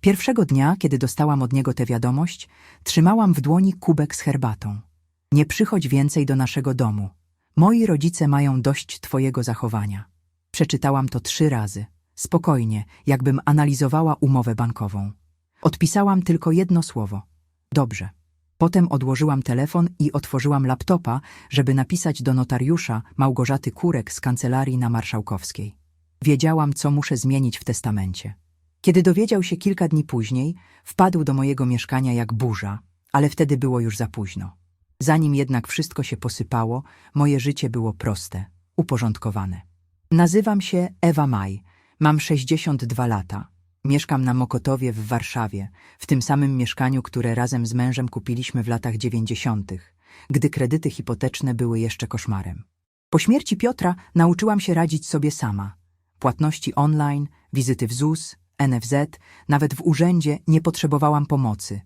Pierwszego dnia, kiedy dostałam od niego tę wiadomość, trzymałam w dłoni kubek z herbatą. Nie przychodź więcej do naszego domu. Moi rodzice mają dość twojego zachowania. Przeczytałam to trzy razy. Spokojnie, jakbym analizowała umowę bankową. Odpisałam tylko jedno słowo. Dobrze. Potem odłożyłam telefon i otworzyłam laptopa, żeby napisać do notariusza Małgorzaty Kurek z kancelarii na Marszałkowskiej. Wiedziałam, co muszę zmienić w testamencie. Kiedy dowiedział się kilka dni później, wpadł do mojego mieszkania jak burza, ale wtedy było już za późno. Zanim jednak wszystko się posypało, moje życie było proste, uporządkowane. Nazywam się Ewa Maj, mam 62 lata. Mieszkam na Mokotowie w Warszawie, w tym samym mieszkaniu, które razem z mężem kupiliśmy w latach 90., gdy kredyty hipoteczne były jeszcze koszmarem. Po śmierci Piotra nauczyłam się radzić sobie sama. Płatności online, wizyty w ZUS, NFZ, nawet w urzędzie nie potrzebowałam pomocy.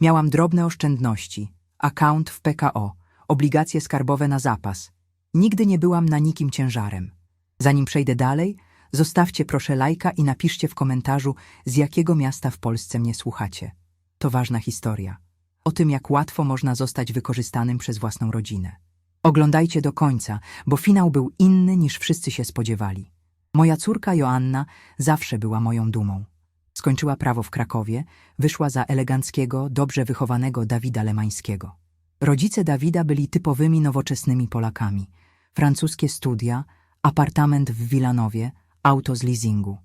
Miałam drobne oszczędności, akaunt w PKO, obligacje skarbowe na zapas. Nigdy nie byłam na nikim ciężarem. Zanim przejdę dalej, zostawcie proszę lajka i napiszcie w komentarzu, z jakiego miasta w Polsce mnie słuchacie. To ważna historia. O tym, jak łatwo można zostać wykorzystanym przez własną rodzinę. Oglądajcie do końca, bo finał był inny niż wszyscy się spodziewali. Moja córka Joanna zawsze była moją dumą. Skończyła prawo w Krakowie, wyszła za eleganckiego, dobrze wychowanego Dawida Lemańskiego. Rodzice Dawida byli typowymi nowoczesnymi Polakami. Francuskie studia, apartament w Wilanowie, auto z leasingu.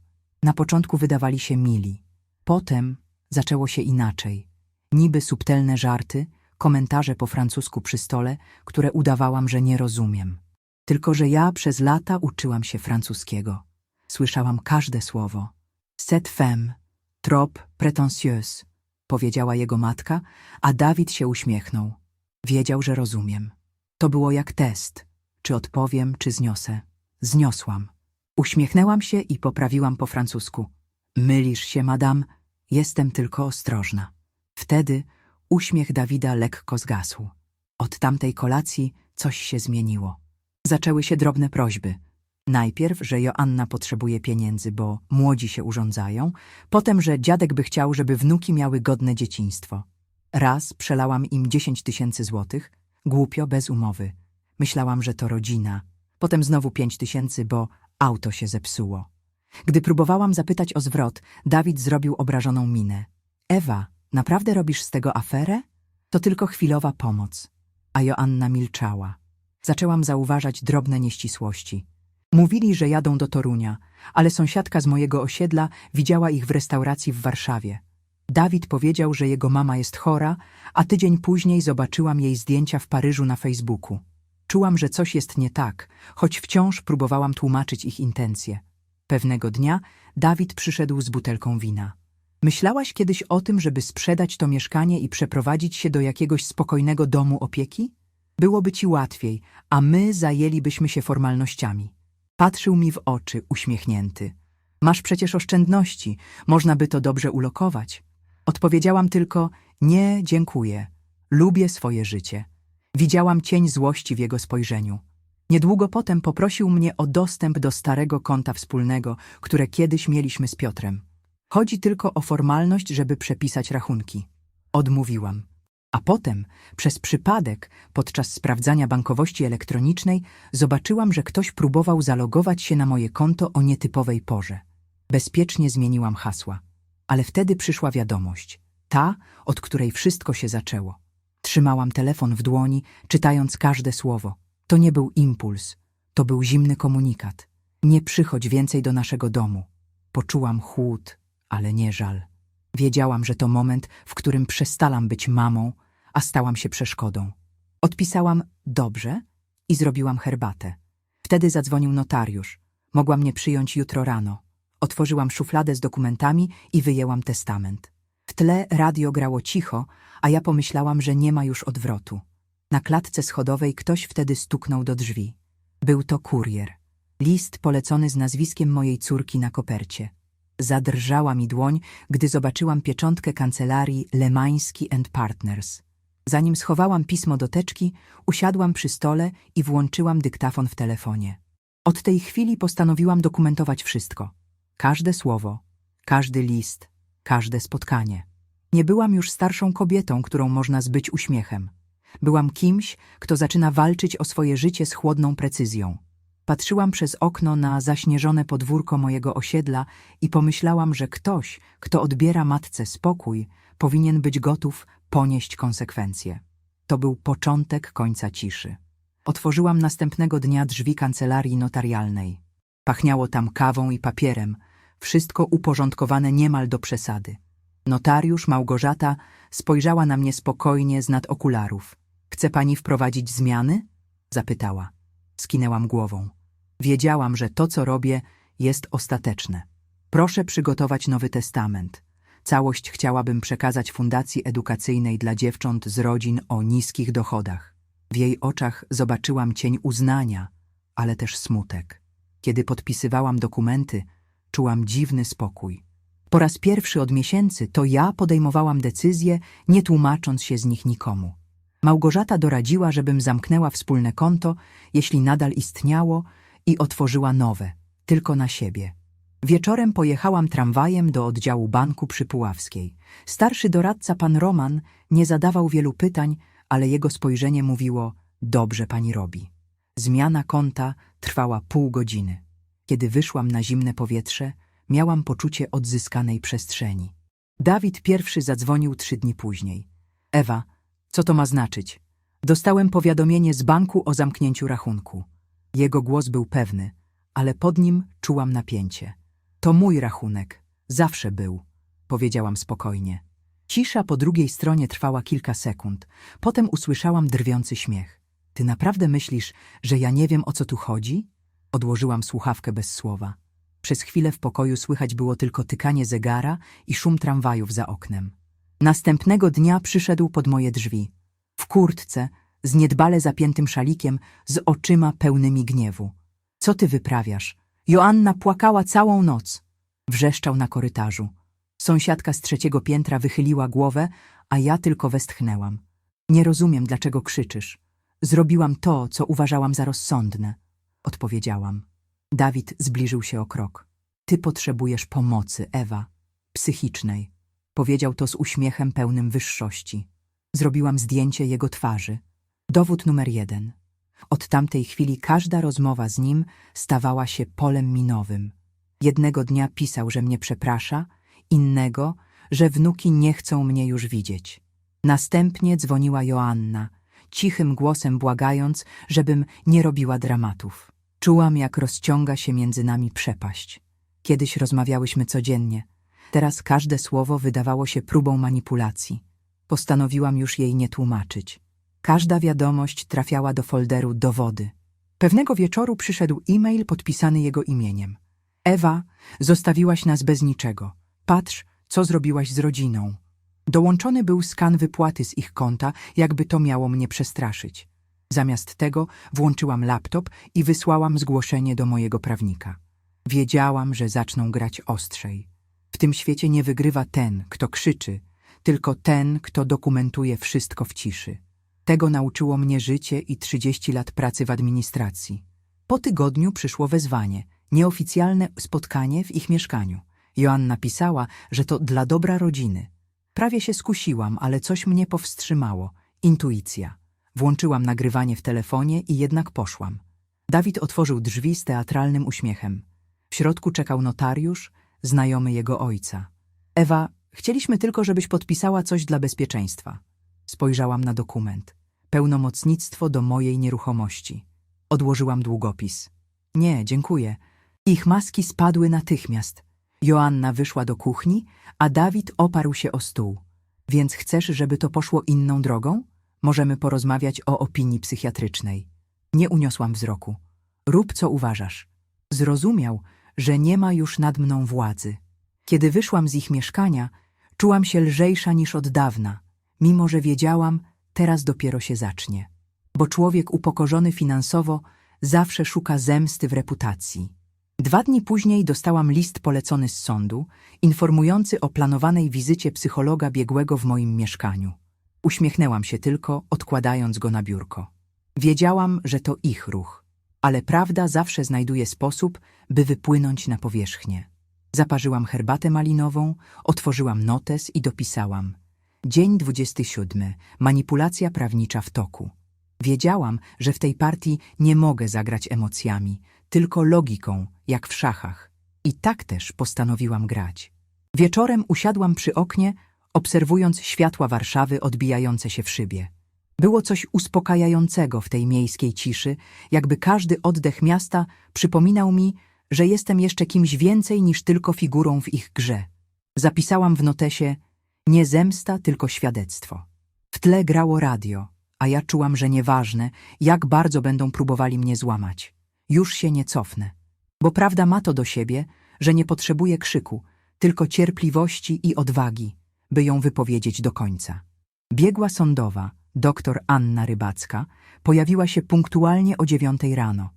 Na początku wydawali się mili. Potem zaczęło się inaczej. Niby subtelne żarty, komentarze po francusku przy stole, które udawałam, że nie rozumiem. Tylko, że ja przez lata uczyłam się francuskiego. Słyszałam każde słowo. Cette femme, trop prétentieuse, powiedziała jego matka, a Dawid się uśmiechnął. Wiedział, że rozumiem. To było jak test. Czy odpowiem, czy zniosę. Zniosłam. Uśmiechnęłam się i poprawiłam po francusku. Mylisz się, madam, jestem tylko ostrożna. Wtedy uśmiech Dawida lekko zgasł. Od tamtej kolacji coś się zmieniło. Zaczęły się drobne prośby. Najpierw, że Joanna potrzebuje pieniędzy, bo młodzi się urządzają, potem, że dziadek by chciał, żeby wnuki miały godne dzieciństwo. Raz przelałam im dziesięć tysięcy złotych, głupio, bez umowy. Myślałam, że to rodzina. Potem znowu pięć tysięcy, bo auto się zepsuło. Gdy próbowałam zapytać o zwrot, Dawid zrobił obrażoną minę. Ewa, naprawdę robisz z tego aferę? To tylko chwilowa pomoc. A Joanna milczała. Zaczęłam zauważać drobne nieścisłości. Mówili, że jadą do Torunia, ale sąsiadka z mojego osiedla widziała ich w restauracji w Warszawie. Dawid powiedział, że jego mama jest chora, a tydzień później zobaczyłam jej zdjęcia w Paryżu na Facebooku. Czułam, że coś jest nie tak, choć wciąż próbowałam tłumaczyć ich intencje. Pewnego dnia Dawid przyszedł z butelką wina. Myślałaś kiedyś o tym, żeby sprzedać to mieszkanie i przeprowadzić się do jakiegoś spokojnego domu opieki? Byłoby ci łatwiej, a my zajęlibyśmy się formalnościami. Patrzył mi w oczy, uśmiechnięty. Masz przecież oszczędności, można by to dobrze ulokować. Odpowiedziałam tylko, nie, dziękuję. Lubię swoje życie. Widziałam cień złości w jego spojrzeniu. Niedługo potem poprosił mnie o dostęp do starego konta wspólnego, które kiedyś mieliśmy z Piotrem. Chodzi tylko o formalność, żeby przepisać rachunki. Odmówiłam. A potem, przez przypadek, podczas sprawdzania bankowości elektronicznej, zobaczyłam, że ktoś próbował zalogować się na moje konto o nietypowej porze. Bezpiecznie zmieniłam hasła. Ale wtedy przyszła wiadomość. Ta, od której wszystko się zaczęło. Trzymałam telefon w dłoni, czytając każde słowo. To nie był impuls, to był zimny komunikat. Nie przychodź więcej do naszego domu. Poczułam chłód, ale nie żal. Wiedziałam, że to moment, w którym przestalam być mamą, a stałam się przeszkodą. Odpisałam dobrze i zrobiłam herbatę. Wtedy zadzwonił notariusz. Mogła mnie przyjąć jutro rano. Otworzyłam szufladę z dokumentami i wyjęłam testament. W tle radio grało cicho, a ja pomyślałam, że nie ma już odwrotu. Na klatce schodowej ktoś wtedy stuknął do drzwi. Był to kurier. List polecony z nazwiskiem mojej córki na kopercie. Zadrżała mi dłoń, gdy zobaczyłam pieczątkę kancelarii Lemański and Partners. Zanim schowałam pismo do teczki, usiadłam przy stole i włączyłam dyktafon w telefonie. Od tej chwili postanowiłam dokumentować wszystko. Każde słowo, każdy list. każde spotkanie. Nie byłam już starszą kobietą, którą można zbyć uśmiechem. Byłam kimś, kto zaczyna walczyć o swoje życie z chłodną precyzją. Patrzyłam przez okno na zaśnieżone podwórko mojego osiedla i pomyślałam, że ktoś, kto odbiera matce spokój, powinien być gotów ponieść konsekwencje. To był początek końca ciszy. Otworzyłam następnego dnia drzwi kancelarii notarialnej. Pachniało tam kawą i papierem, wszystko uporządkowane niemal do przesady. Notariusz Małgorzata spojrzała na mnie spokojnie z nad okularów. Chce pani wprowadzić zmiany? Zapytała. Skinęłam głową. Wiedziałam, że to, co robię, jest ostateczne. Proszę przygotować Nowy Testament. Całość chciałabym przekazać Fundacji Edukacyjnej dla dziewcząt z rodzin o niskich dochodach. W jej oczach zobaczyłam cień uznania, ale też smutek. Kiedy podpisywałam dokumenty, czułam dziwny spokój. Po raz pierwszy od miesięcy to ja podejmowałam decyzje, nie tłumacząc się z nich nikomu. Małgorzata doradziła, żebym zamknęła wspólne konto, jeśli nadal istniało, i otworzyła nowe, tylko na siebie. Wieczorem pojechałam tramwajem do oddziału banku przy Puławskiej. Starszy doradca pan Roman nie zadawał wielu pytań, ale jego spojrzenie mówiło: Dobrze pani robi. Zmiana konta trwała pół godziny. Kiedy wyszłam na zimne powietrze, miałam poczucie odzyskanej przestrzeni. Dawid pierwszy zadzwonił trzy dni później. Ewa, co to ma znaczyć? Dostałem powiadomienie z banku o zamknięciu rachunku. Jego głos był pewny, ale pod nim czułam napięcie. To mój rachunek. Zawsze był, powiedziałam spokojnie. Cisza po drugiej stronie trwała kilka sekund. Potem usłyszałam drwiący śmiech. Ty naprawdę myślisz, że ja nie wiem, o co tu chodzi? Odłożyłam słuchawkę bez słowa. Przez chwilę w pokoju słychać było tylko tykanie zegara i szum tramwajów za oknem. Następnego dnia przyszedł pod moje drzwi. W kurtce, z niedbale zapiętym szalikiem, z oczyma pełnymi gniewu. Co ty wyprawiasz? Joanna płakała całą noc. Wrzeszczał na korytarzu. Sąsiadka z trzeciego piętra wychyliła głowę, a ja tylko westchnęłam. Nie rozumiem, dlaczego krzyczysz. Zrobiłam to, co uważałam za rozsądne. Odpowiedziałam. Dawid zbliżył się o krok. Ty potrzebujesz pomocy, Ewa. Psychicznej. Powiedział to z uśmiechem pełnym wyższości. Zrobiłam zdjęcie jego twarzy. Dowód numer jeden. Od tamtej chwili każda rozmowa z nim stawała się polem minowym. Jednego dnia pisał, że mnie przeprasza, innego, że wnuki nie chcą mnie już widzieć. Następnie dzwoniła Joanna, cichym głosem błagając, żebym nie robiła dramatów. Czułam, jak rozciąga się między nami przepaść. Kiedyś rozmawiałyśmy codziennie. Teraz każde słowo wydawało się próbą manipulacji. Postanowiłam już jej nie tłumaczyć. Każda wiadomość trafiała do folderu dowody. Pewnego wieczoru przyszedł e-mail podpisany jego imieniem. Ewa, zostawiłaś nas bez niczego. Patrz, co zrobiłaś z rodziną. Dołączony był skan wypłaty z ich konta, jakby to miało mnie przestraszyć. Zamiast tego włączyłam laptop i wysłałam zgłoszenie do mojego prawnika. Wiedziałam, że zaczną grać ostrzej. W tym świecie nie wygrywa ten, kto krzyczy, tylko ten, kto dokumentuje wszystko w ciszy. Tego nauczyło mnie życie i 30 lat pracy w administracji. Po tygodniu przyszło wezwanie, nieoficjalne spotkanie w ich mieszkaniu. Joanna pisała, że to dla dobra rodziny. Prawie się skusiłam, ale coś mnie powstrzymało. Intuicja. Włączyłam nagrywanie w telefonie i jednak poszłam. Dawid otworzył drzwi z teatralnym uśmiechem. W środku czekał notariusz, znajomy jego ojca. Ewa, chcieliśmy tylko, żebyś podpisała coś dla bezpieczeństwa. Spojrzałam na dokument. Pełnomocnictwo do mojej nieruchomości. Odłożyłam długopis. Nie, dziękuję. Ich maski spadły natychmiast. Joanna wyszła do kuchni, a Dawid oparł się o stół. Więc chcesz, żeby to poszło inną drogą? Możemy porozmawiać o opinii psychiatrycznej. Nie uniosłam wzroku. Rób, co uważasz. Zrozumiał, że nie ma już nad mną władzy. Kiedy wyszłam z ich mieszkania, czułam się lżejsza niż od dawna, mimo że wiedziałam, teraz dopiero się zacznie. Bo człowiek upokorzony finansowo zawsze szuka zemsty w reputacji. Dwa dni później dostałam list polecony z sądu, informujący o planowanej wizycie psychologa biegłego w moim mieszkaniu. Uśmiechnęłam się tylko, odkładając go na biurko. Wiedziałam, że to ich ruch, ale prawda zawsze znajduje sposób, by wypłynąć na powierzchnię. Zaparzyłam herbatę malinową, otworzyłam notes i dopisałam. Dzień 27. Manipulacja prawnicza w toku. Wiedziałam, że w tej partii nie mogę zagrać emocjami, tylko logiką, jak w szachach. I tak też postanowiłam grać. Wieczorem usiadłam przy oknie, obserwując światła Warszawy odbijające się w szybie. Było coś uspokajającego w tej miejskiej ciszy, jakby każdy oddech miasta przypominał mi, że jestem jeszcze kimś więcej niż tylko figurą w ich grze. Zapisałam w notesie nie zemsta, tylko świadectwo. W tle grało radio, a ja czułam, że nieważne, jak bardzo będą próbowali mnie złamać. Już się nie cofnę. Bo prawda ma to do siebie, że nie potrzebuje krzyku, tylko cierpliwości i odwagi, by ją wypowiedzieć do końca. Biegła sądowa, doktor Anna Rybacka, pojawiła się punktualnie o dziewiątej rano.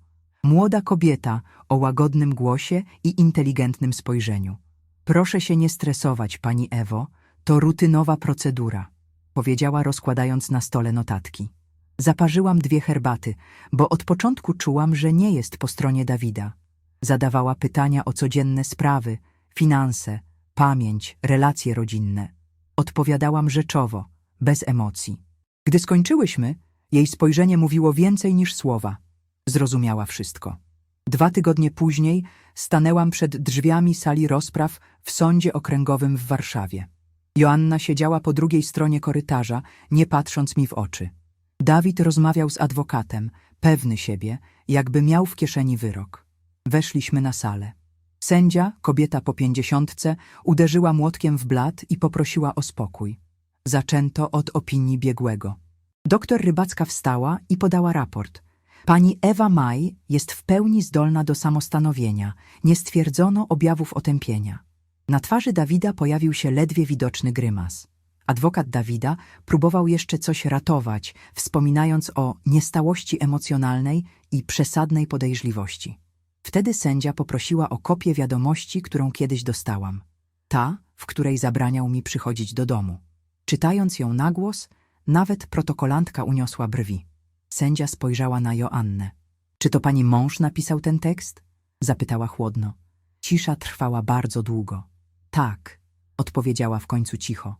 Młoda kobieta o łagodnym głosie i inteligentnym spojrzeniu. Proszę się nie stresować, pani Ewo, to rutynowa procedura, powiedziała rozkładając na stole notatki. Zaparzyłam dwie herbaty, bo od początku czułam, że nie jest po stronie Dawida. Zadawała pytania o codzienne sprawy, finanse, pamięć, relacje rodzinne. Odpowiadałam rzeczowo, bez emocji. Gdy skończyłyśmy, jej spojrzenie mówiło więcej niż słowa. Zrozumiała wszystko. Dwa tygodnie później stanęłam przed drzwiami sali rozpraw w sądzie okręgowym w Warszawie. Joanna siedziała po drugiej stronie korytarza, nie patrząc mi w oczy. Dawid rozmawiał z adwokatem, pewny siebie, jakby miał w kieszeni wyrok. Weszliśmy na salę. Sędzia, kobieta po pięćdziesiątce, uderzyła młotkiem w blat i poprosiła o spokój. Zaczęto od opinii biegłego. Doktor Rybacka wstała i podała raport. Pani Ewa Maj jest w pełni zdolna do samostanowienia. Nie stwierdzono objawów otępienia. Na twarzy Dawida pojawił się ledwie widoczny grymas. Adwokat Dawida próbował jeszcze coś ratować, wspominając o niestałości emocjonalnej i przesadnej podejrzliwości. Wtedy sędzia poprosiła o kopię wiadomości, którą kiedyś dostałam. Ta, w której zabraniał mi przychodzić do domu. Czytając ją na głos, nawet protokolantka uniosła brwi. Sędzia spojrzała na Joannę. Czy to pani mąż napisał ten tekst? Zapytała chłodno. Cisza trwała bardzo długo. Tak, odpowiedziała w końcu cicho.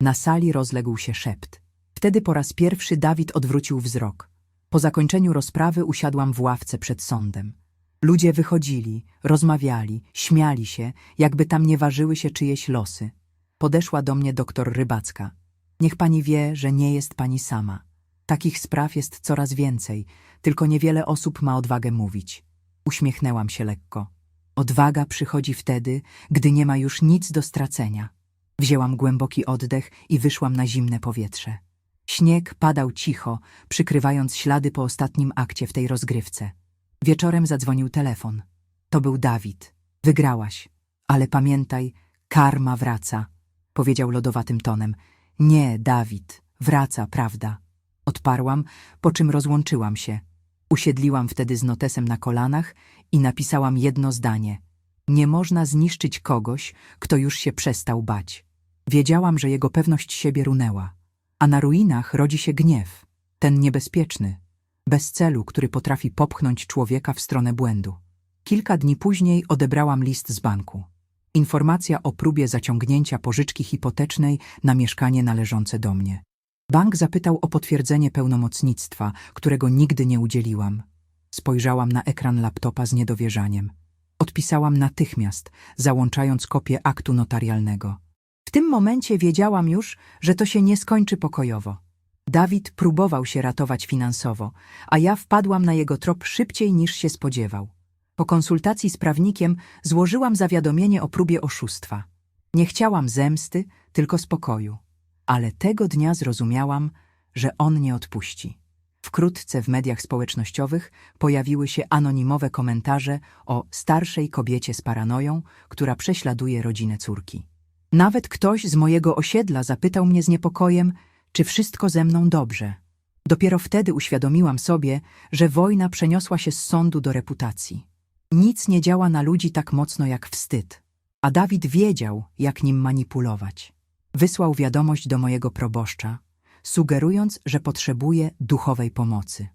Na sali rozległ się szept. Wtedy po raz pierwszy Dawid odwrócił wzrok. Po zakończeniu rozprawy usiadłam w ławce przed sądem. Ludzie wychodzili, rozmawiali, śmiali się, jakby tam nie ważyły się czyjeś losy. Podeszła do mnie doktor Rybacka. Niech pani wie, że nie jest pani sama. Takich spraw jest coraz więcej, tylko niewiele osób ma odwagę mówić. Uśmiechnęłam się lekko. Odwaga przychodzi wtedy, gdy nie ma już nic do stracenia. Wzięłam głęboki oddech i wyszłam na zimne powietrze. Śnieg padał cicho, przykrywając ślady po ostatnim akcie w tej rozgrywce. Wieczorem zadzwonił telefon. To był Dawid. Wygrałaś. Ale pamiętaj, karma wraca, powiedział lodowatym tonem. Nie, Dawid, wraca, prawda. Odparłam, po czym rozłączyłam się. Usiedliłam wtedy z notesem na kolanach i napisałam jedno zdanie. Nie można zniszczyć kogoś, kto już się przestał bać. Wiedziałam, że jego pewność siebie runęła. A na ruinach rodzi się gniew, ten niebezpieczny, bez celu, który potrafi popchnąć człowieka w stronę błędu. Kilka dni później odebrałam list z banku. Informacja o próbie zaciągnięcia pożyczki hipotecznej na mieszkanie należące do mnie. Bank zapytał o potwierdzenie pełnomocnictwa, którego nigdy nie udzieliłam. Spojrzałam na ekran laptopa z niedowierzaniem. Odpisałam natychmiast, załączając kopię aktu notarialnego. W tym momencie wiedziałam już, że to się nie skończy pokojowo. Dawid próbował się ratować finansowo, a ja wpadłam na jego trop szybciej niż się spodziewał. Po konsultacji z prawnikiem złożyłam zawiadomienie o próbie oszustwa. Nie chciałam zemsty, tylko spokoju. Ale tego dnia zrozumiałam, że on nie odpuści. Wkrótce w mediach społecznościowych pojawiły się anonimowe komentarze o starszej kobiecie z paranoją, która prześladuje rodzinę córki. Nawet ktoś z mojego osiedla zapytał mnie z niepokojem, czy wszystko ze mną dobrze. Dopiero wtedy uświadomiłam sobie, że wojna przeniosła się z sądu do reputacji. Nic nie działa na ludzi tak mocno jak wstyd, a Dawid wiedział, jak nim manipulować. Wysłał wiadomość do mojego proboszcza, sugerując, że potrzebuje duchowej pomocy.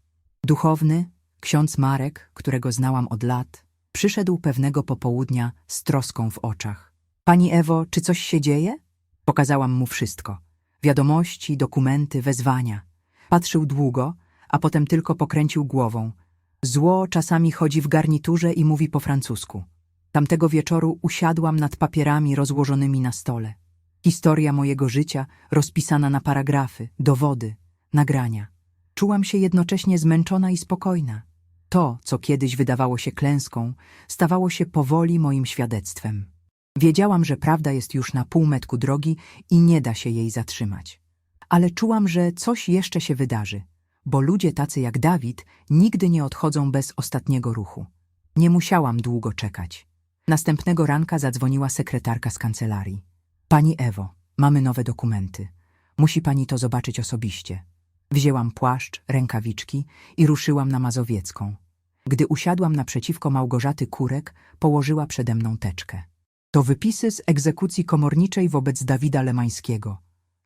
Duchowny, ksiądz Marek, którego znałam od lat, Przyszedł pewnego popołudnia z troską w oczach. Pani Ewo, czy coś się dzieje? Pokazałam mu wszystko. Wiadomości, dokumenty, wezwania. Patrzył długo, a potem tylko pokręcił głową. Zło czasami chodzi w garniturze i mówi po francusku. Tamtego wieczoru usiadłam nad papierami rozłożonymi na stole. Historia mojego życia rozpisana na paragrafy, dowody, nagrania. Czułam się jednocześnie zmęczona i spokojna. To, co kiedyś wydawało się klęską, stawało się powoli moim świadectwem. Wiedziałam, że prawda jest już na półmetku drogi i nie da się jej zatrzymać. Ale czułam, że coś jeszcze się wydarzy, bo ludzie tacy jak Dawid nigdy nie odchodzą bez ostatniego ruchu. Nie musiałam długo czekać. Następnego ranka zadzwoniła sekretarka z kancelarii. Pani Ewo, mamy nowe dokumenty. Musi pani to zobaczyć osobiście. Wzięłam płaszcz, rękawiczki i ruszyłam na Mazowiecką. Gdy usiadłam naprzeciwko Małgorzaty Kurek, położyła przede mną teczkę. To wypisy z egzekucji komorniczej wobec Dawida Lemańskiego.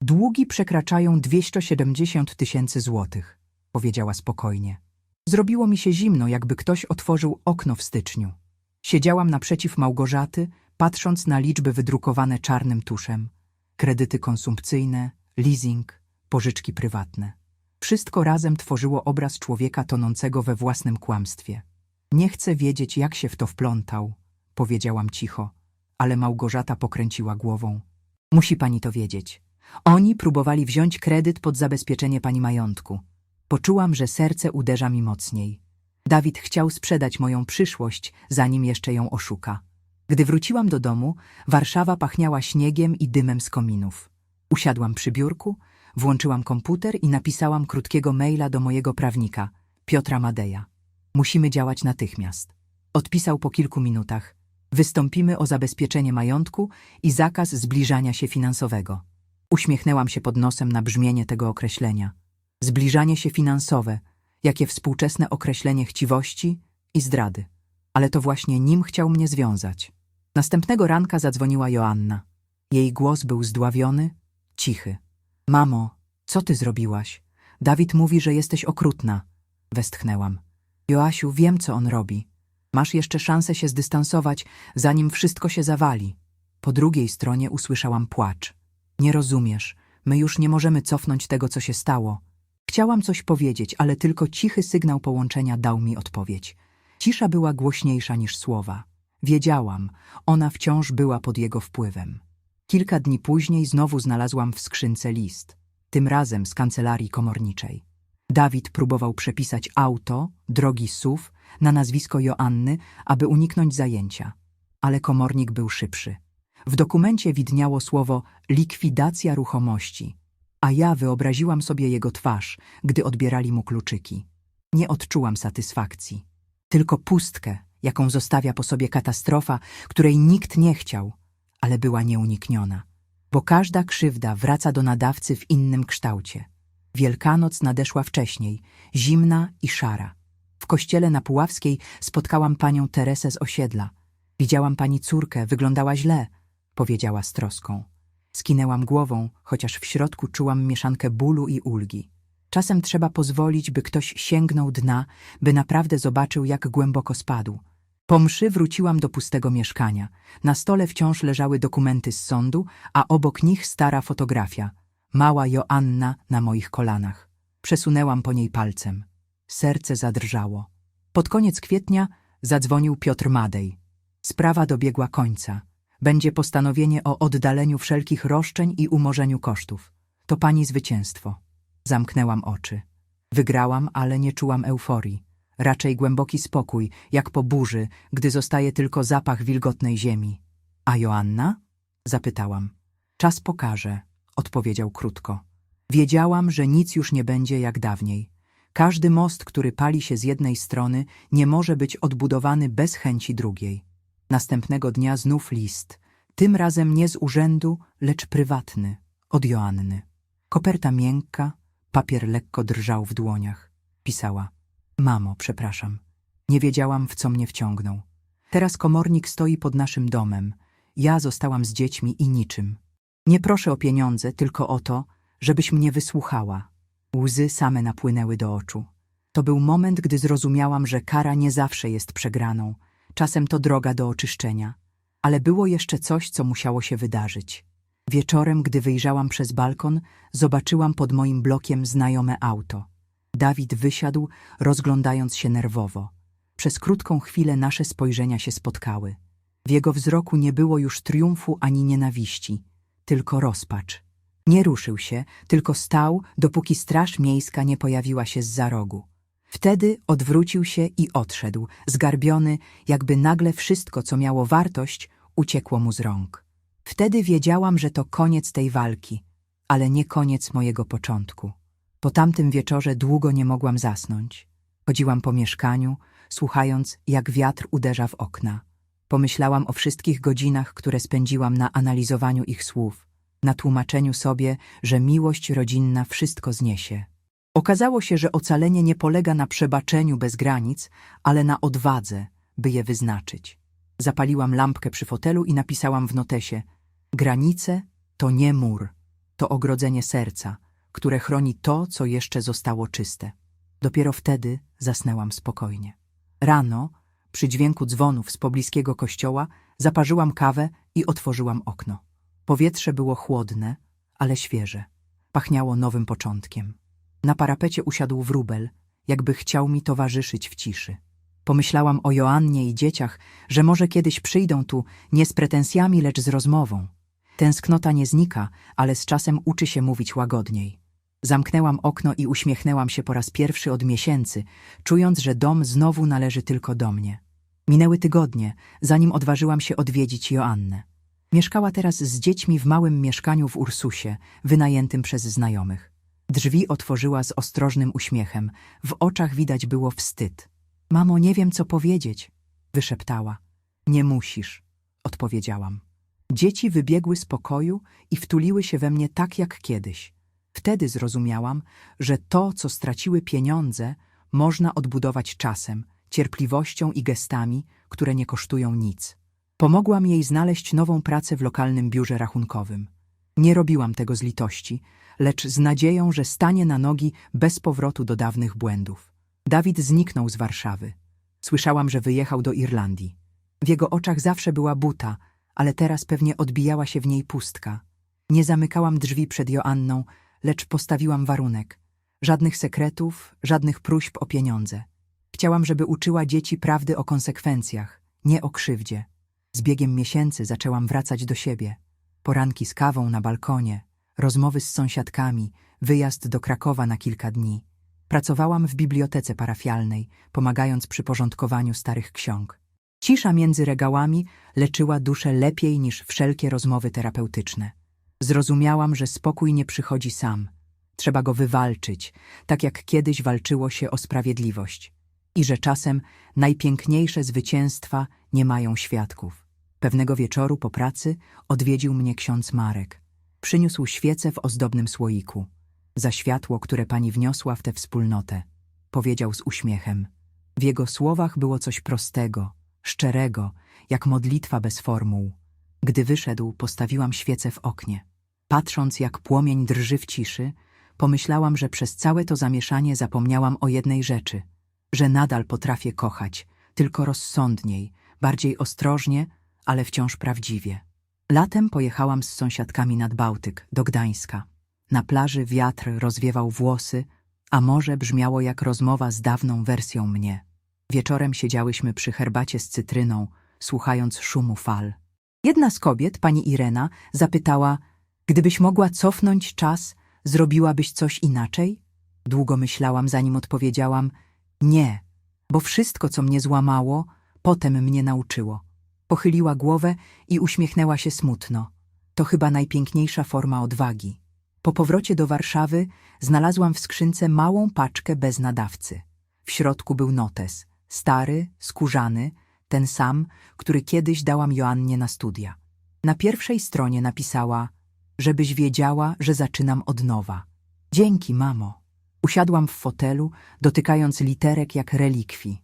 Długi przekraczają 270 tysięcy złotych, powiedziała spokojnie. Zrobiło mi się zimno, jakby ktoś otworzył okno w styczniu. Siedziałam naprzeciw Małgorzaty, patrząc na liczby wydrukowane czarnym tuszem. Kredyty konsumpcyjne, leasing, pożyczki prywatne. Wszystko razem tworzyło obraz człowieka tonącego we własnym kłamstwie. Nie chcę wiedzieć, jak się w to wplątał, powiedziałam cicho, ale Małgorzata pokręciła głową. Musi pani to wiedzieć. Oni próbowali wziąć kredyt pod zabezpieczenie pani majątku. Poczułam, że serce uderza mi mocniej. Dawid chciał sprzedać moją przyszłość, zanim jeszcze ją oszuka. Gdy wróciłam do domu, Warszawa pachniała śniegiem i dymem z kominów. Usiadłam przy biurku, włączyłam komputer i napisałam krótkiego maila do mojego prawnika, Piotra Madeja. Musimy działać natychmiast. Odpisał po kilku minutach. Wystąpimy o zabezpieczenie majątku i zakaz zbliżania się finansowego. Uśmiechnęłam się pod nosem na brzmienie tego określenia. Zbliżanie się finansowe, jakie współczesne określenie chciwości i zdrady. Ale to właśnie nim chciał mnie związać. Następnego ranka zadzwoniła Joanna. Jej głos był zdławiony, cichy. Mamo, co ty zrobiłaś? Dawid mówi, że jesteś okrutna. Westchnęłam. Joasiu, wiem, co on robi. Masz jeszcze szansę się zdystansować, zanim wszystko się zawali. Po drugiej stronie usłyszałam płacz. Nie rozumiesz, my już nie możemy cofnąć tego, co się stało. Chciałam coś powiedzieć, ale tylko cichy sygnał połączenia dał mi odpowiedź. Cisza była głośniejsza niż słowa. Wiedziałam, ona wciąż była pod jego wpływem. Kilka dni później znowu znalazłam w skrzynce list, tym razem z kancelarii komorniczej. Dawid próbował przepisać auto, drogi SUV, na nazwisko Joanny, aby uniknąć zajęcia. Ale komornik był szybszy. W dokumencie widniało słowo likwidacja ruchomości, a ja wyobraziłam sobie jego twarz, gdy odbierali mu kluczyki. Nie odczułam satysfakcji, tylko pustkę, jaką zostawia po sobie katastrofa, której nikt nie chciał, ale była nieunikniona. Bo każda krzywda wraca do nadawcy w innym kształcie. Wielkanoc nadeszła wcześniej, zimna i szara. W kościele na Puławskiej spotkałam panią Teresę z osiedla. Widziałam pani córkę, wyglądała źle, powiedziała z troską. Skinęłam głową, chociaż w środku czułam mieszankę bólu i ulgi. Czasem trzeba pozwolić, by ktoś sięgnął dna, by naprawdę zobaczył, jak głęboko spadł. Po mszy wróciłam do pustego mieszkania. Na stole wciąż leżały dokumenty z sądu, a obok nich stara fotografia. Mała Joanna na moich kolanach. Przesunęłam po niej palcem. Serce zadrżało. Pod koniec kwietnia zadzwonił Piotr Madej. Sprawa dobiegła końca. Będzie postanowienie o oddaleniu wszelkich roszczeń i umorzeniu kosztów. To pani zwycięstwo. Zamknęłam oczy. Wygrałam, ale nie czułam euforii. Raczej głęboki spokój, jak po burzy, gdy zostaje tylko zapach wilgotnej ziemi. A Joanna? Zapytałam. Czas pokaże, odpowiedział krótko. Wiedziałam, że nic już nie będzie jak dawniej. Każdy most, który pali się z jednej strony, nie może być odbudowany bez chęci drugiej. Następnego dnia znów list, tym razem nie z urzędu, lecz prywatny, od Joanny. Koperta miękka, papier lekko drżał w dłoniach. Pisała. Mamo, przepraszam. Nie wiedziałam, w co mnie wciągnął. Teraz komornik stoi pod naszym domem. Ja zostałam z dziećmi i niczym. Nie proszę o pieniądze, tylko o to, żebyś mnie wysłuchała. Łzy same napłynęły do oczu. To był moment, gdy zrozumiałam, że kara nie zawsze jest przegraną. czasem to droga do oczyszczenia. Ale było jeszcze coś, co musiało się wydarzyć. Wieczorem, gdy wyjrzałam przez balkon, zobaczyłam pod moim blokiem znajome auto. Dawid wysiadł, rozglądając się nerwowo. Przez krótką chwilę nasze spojrzenia się spotkały. W jego wzroku nie było już triumfu ani nienawiści, tylko rozpacz. Nie ruszył się, tylko stał, dopóki straż miejska nie pojawiła się z za rogu. Wtedy odwrócił się i odszedł, zgarbiony, jakby nagle wszystko, co miało wartość, uciekło mu z rąk. Wtedy wiedziałam, że to koniec tej walki, ale nie koniec mojego początku. Po tamtym wieczorze długo nie mogłam zasnąć. Chodziłam po mieszkaniu, słuchając, jak wiatr uderza w okna. Pomyślałam o wszystkich godzinach, które spędziłam na analizowaniu ich słów, na tłumaczeniu sobie, że miłość rodzinna wszystko zniesie. Okazało się, że ocalenie nie polega na przebaczeniu bez granic, ale na odwadze, by je wyznaczyć. Zapaliłam lampkę przy fotelu i napisałam w notesie: Granice to nie mur, to ogrodzenie serca, które chroni to, co jeszcze zostało czyste. Dopiero wtedy zasnęłam spokojnie. Rano, przy dźwięku dzwonów z pobliskiego kościoła, zaparzyłam kawę i otworzyłam okno. Powietrze było chłodne, ale świeże. Pachniało nowym początkiem. Na parapecie usiadł wróbel, jakby chciał mi towarzyszyć w ciszy. Pomyślałam o Joannie i dzieciach, że może kiedyś przyjdą tu nie z pretensjami, lecz z rozmową. Tęsknota nie znika, ale z czasem uczy się mówić łagodniej. Zamknęłam okno i uśmiechnęłam się po raz pierwszy od miesięcy, czując, że dom znowu należy tylko do mnie. Minęły tygodnie, zanim odważyłam się odwiedzić Joannę. Mieszkała teraz z dziećmi w małym mieszkaniu w Ursusie, wynajętym przez znajomych. Drzwi otworzyła z ostrożnym uśmiechem, w oczach widać było wstyd. Mamo, nie wiem, co powiedzieć, wyszeptała. Nie musisz, odpowiedziałam. Dzieci wybiegły z pokoju i wtuliły się we mnie tak jak kiedyś. Wtedy zrozumiałam, że to, co straciły pieniądze, można odbudować czasem, cierpliwością i gestami, które nie kosztują nic. Pomogłam jej znaleźć nową pracę w lokalnym biurze rachunkowym. Nie robiłam tego z litości, lecz z nadzieją, że stanie na nogi bez powrotu do dawnych błędów. Dawid zniknął z Warszawy. Słyszałam, że wyjechał do Irlandii. W jego oczach zawsze była buta, ale teraz pewnie odbijała się w niej pustka. Nie zamykałam drzwi przed Joanną, lecz postawiłam warunek. Żadnych sekretów, żadnych próśb o pieniądze. Chciałam, żeby uczyła dzieci prawdy o konsekwencjach, nie o krzywdzie. Z biegiem miesięcy zaczęłam wracać do siebie. Poranki z kawą na balkonie, rozmowy z sąsiadkami, wyjazd do Krakowa na kilka dni. Pracowałam w bibliotece parafialnej, pomagając przy porządkowaniu starych ksiąg. Cisza między regałami leczyła duszę lepiej niż wszelkie rozmowy terapeutyczne. Zrozumiałam, że spokój nie przychodzi sam. Trzeba go wywalczyć, tak jak kiedyś walczyło się o sprawiedliwość. I że czasem najpiękniejsze zwycięstwa nie mają świadków. Pewnego wieczoru po pracy odwiedził mnie ksiądz Marek. Przyniósł świecę w ozdobnym słoiku. Za światło, które pani wniosła w tę wspólnotę, powiedział z uśmiechem. W jego słowach było coś prostego, szczerego, jak modlitwa bez formuł. Gdy wyszedł, postawiłam świecę w oknie. Patrząc, jak płomień drży w ciszy, pomyślałam, że przez całe to zamieszanie zapomniałam o jednej rzeczy, że nadal potrafię kochać, tylko rozsądniej, bardziej ostrożnie, ale wciąż prawdziwie. Latem pojechałam z sąsiadkami nad Bałtyk, do Gdańska. Na plaży wiatr rozwiewał włosy, a morze brzmiało jak rozmowa z dawną wersją mnie. Wieczorem siedziałyśmy przy herbacie z cytryną, słuchając szumu fal. Jedna z kobiet, pani Irena, zapytała, gdybyś mogła cofnąć czas, zrobiłabyś coś inaczej? Długo myślałam, zanim odpowiedziałam, nie, bo wszystko, co mnie złamało, potem mnie nauczyło. Pochyliła głowę i uśmiechnęła się smutno. To chyba najpiękniejsza forma odwagi. Po powrocie do Warszawy znalazłam w skrzynce małą paczkę bez nadawcy. W środku był notes, stary, skórzany, ten sam, który kiedyś dałam Joannie na studia. Na pierwszej stronie napisała, żebyś wiedziała, że zaczynam od nowa. Dzięki, mamo. Usiadłam w fotelu, dotykając literek jak relikwii.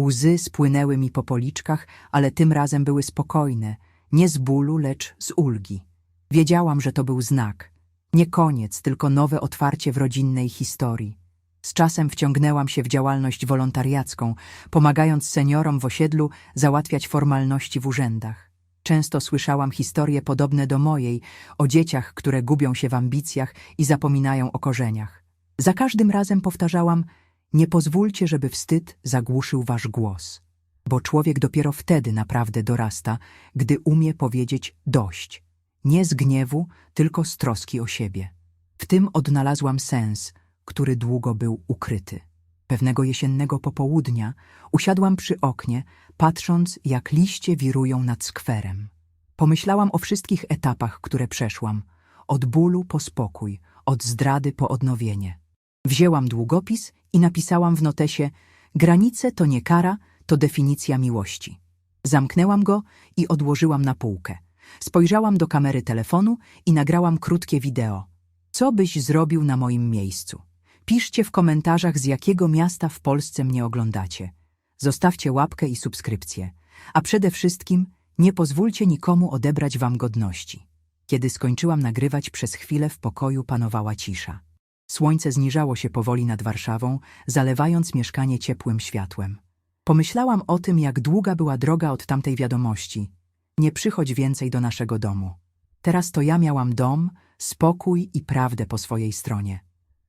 Łzy spłynęły mi po policzkach, ale tym razem były spokojne, nie z bólu, lecz z ulgi. Wiedziałam, że to był znak. Nie koniec, tylko nowe otwarcie w rodzinnej historii. Z czasem wciągnęłam się w działalność wolontariacką, pomagając seniorom w osiedlu załatwiać formalności w urzędach. Często słyszałam historie podobne do mojej, o dzieciach, które gubią się w ambicjach i zapominają o korzeniach. Za każdym razem powtarzałam: Nie pozwólcie, żeby wstyd zagłuszył wasz głos, bo człowiek dopiero wtedy naprawdę dorasta, gdy umie powiedzieć dość. Nie z gniewu, tylko z troski o siebie. W tym odnalazłam sens, który długo był ukryty. Pewnego jesiennego popołudnia usiadłam przy oknie, patrząc, jak liście wirują nad skwerem. Pomyślałam o wszystkich etapach, które przeszłam, od bólu po spokój, od zdrady po odnowienie. Wzięłam długopis i napisałam w notesie: Granice to nie kara, to definicja miłości. Zamknęłam go i odłożyłam na półkę. Spojrzałam do kamery telefonu i nagrałam krótkie wideo. Co byś zrobił na moim miejscu? Piszcie w komentarzach, z jakiego miasta w Polsce mnie oglądacie. Zostawcie łapkę i subskrypcję. A przede wszystkim nie pozwólcie nikomu odebrać wam godności. Kiedy skończyłam nagrywać, przez chwilę w pokoju panowała cisza. Słońce zniżało się powoli nad Warszawą, zalewając mieszkanie ciepłym światłem. Pomyślałam o tym, jak długa była droga od tamtej wiadomości. Nie przychodź więcej do naszego domu. Teraz to ja miałam dom, spokój i prawdę po swojej stronie.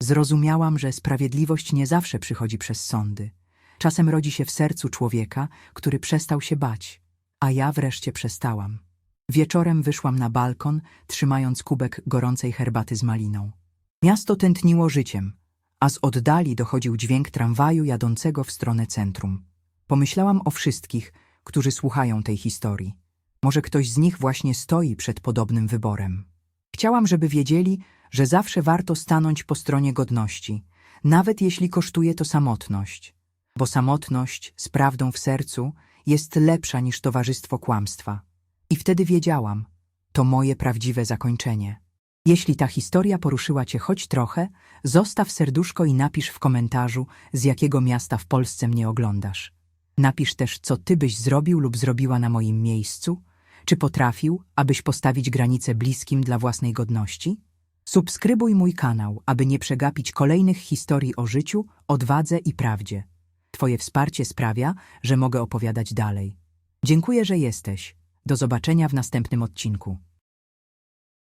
Zrozumiałam, że sprawiedliwość nie zawsze przychodzi przez sądy. Czasem rodzi się w sercu człowieka, który przestał się bać, a ja wreszcie przestałam. Wieczorem wyszłam na balkon, trzymając kubek gorącej herbaty z maliną. Miasto tętniło życiem, a z oddali dochodził dźwięk tramwaju jadącego w stronę centrum. Pomyślałam o wszystkich, którzy słuchają tej historii. Może ktoś z nich właśnie stoi przed podobnym wyborem. Chciałam, żeby wiedzieli, że zawsze warto stanąć po stronie godności, nawet jeśli kosztuje to samotność. Bo samotność z prawdą w sercu jest lepsza niż towarzystwo kłamstwa. I wtedy wiedziałam, to moje prawdziwe zakończenie. Jeśli ta historia poruszyła Cię choć trochę, zostaw serduszko i napisz w komentarzu, z jakiego miasta w Polsce mnie oglądasz. Napisz też, co Ty byś zrobił lub zrobiła na moim miejscu, czy potrafił, abyś postawić granice bliskim dla własnej godności? Subskrybuj mój kanał, aby nie przegapić kolejnych historii o życiu, odwadze i prawdzie. Twoje wsparcie sprawia, że mogę opowiadać dalej. Dziękuję, że jesteś. Do zobaczenia w następnym odcinku.